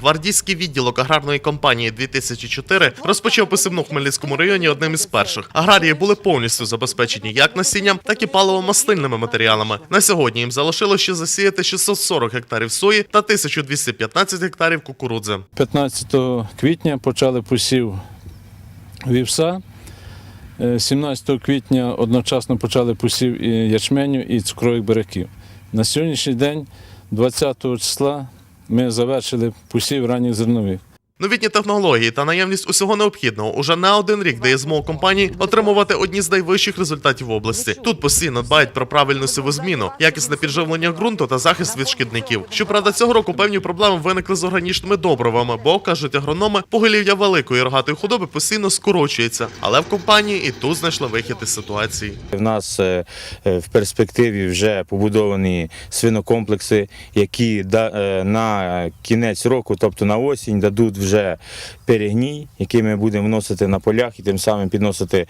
Гвардійський відділок аграрної компанії 2004 розпочав посівну в Хмельницькому районі одним із перших. Аграрії були повністю забезпечені як насінням, так і паливо-мастильними матеріалами. На сьогодні їм залишилося ще засіяти 640 гектарів сої та 1215 гектарів кукурудзи. 15 квітня почали посів вівса. Е, 17 квітня одночасно почали посів і ячменю і цукрових буряків. На сьогоднішній день, 20 числа, ми завершили посів ранніх зернових. Новітні технології та наявність усього необхідного уже не один рік дає змогу компанії отримувати одні з найвищих результатів в області. Тут постійно дбають про правильну сивозміну, якісне підживлення ґрунту та захист від шкідників. Щоправда, цього року певні проблеми виникли з органічними добривами, бо кажуть агрономи, поголів'я великої рогатої худоби постійно скорочується. Але в компанії і тут знайшли вихід із ситуації. В нас е, е, в перспективі вже побудовані свинокомплекси, які е, на кінець року, тобто на осінь, дадуть вже перегній, який ми будемо вносити на полях і тим самим підносити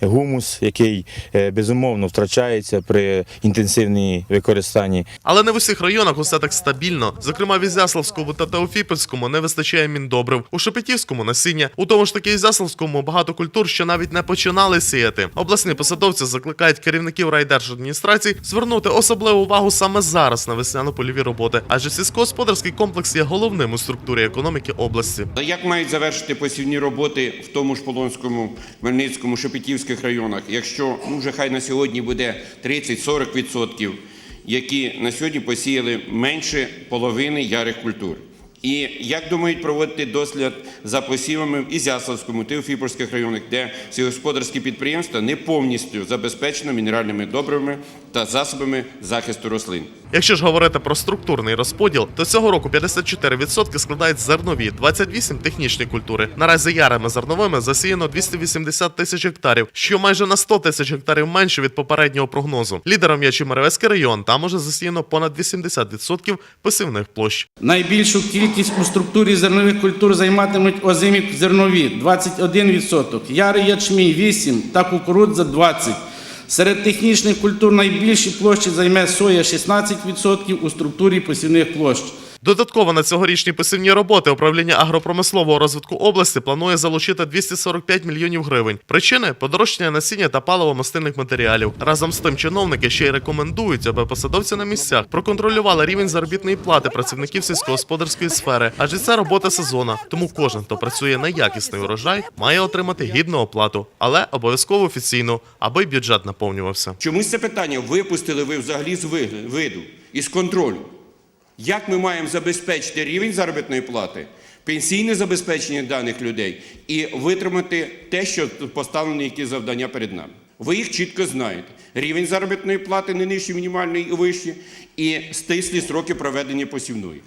гумус, який е, безумовно втрачається при інтенсивній використанні. Але не в усіх районах усе так стабільно. Зокрема, в Ізяславському та Теофіпольському не вистачає міндобрив, у Шепетівському насіння, у тому ж таки Ізяславському багато культур, що навіть не починали сіяти. Обласні посадовці закликають керівників райдержадміністрацій звернути особливу увагу саме зараз на весняно-польові роботи, адже сільськогосподарський комплекс є головним у структурі економіки області. Як мають завершити посівні роботи в тому ж Полонському, Хмельницькому, Шепетівських районах, якщо ну, вже хай на сьогодні буде 30-40%, які на сьогодні посіяли менше половини ярих культур? І як думають проводити дослід за посівами в Ізяславському, Теофіпольських районах, де сільськогосподарські підприємства не повністю забезпечено мінеральними добривами та засобами захисту рослин? Якщо ж говорити про структурний розподіл, то цього року 54% складають зернові, 28 – технічні культури. Наразі ярими зерновими засіяно 280 тисяч гектарів, що майже на 100 тисяч гектарів менше від попереднього прогнозу. Лідером є Чемеревецький район, там уже засіяно понад 80% посівних площ. Найбільшу кількість у структурі зернових культур займатимуть озимі зернові 21%, ярий ячмій 8% та кукурудза 20%. Серед технічних культур найбільші площі займе соя 16% у структурі посівних площ. Додатково на цьогорічні посівні роботи управління агропромислового розвитку області планує залучити 245 мільйонів гривень. Причини подорожчання насіння та паливо-мастильних матеріалів. Разом з тим чиновники ще й рекомендують, аби посадовці на місцях проконтролювали рівень заробітної плати працівників сільськогосподарської сфери, адже це робота сезону. Тому кожен, хто працює на якісний урожай, має отримати гідну оплату, але обов'язково офіційну, аби бюджет наповнювався. Чомусь це питання випустили ви взагалі з ви- виду і з контролю. Як ми маємо забезпечити рівень заробітної плати, пенсійне забезпечення даних людей і витримати те, що поставлені які завдання перед нами? Ви їх чітко знаєте. Рівень заробітної плати не нижче мінімальної і вище, і стислі сроки проведення посівної.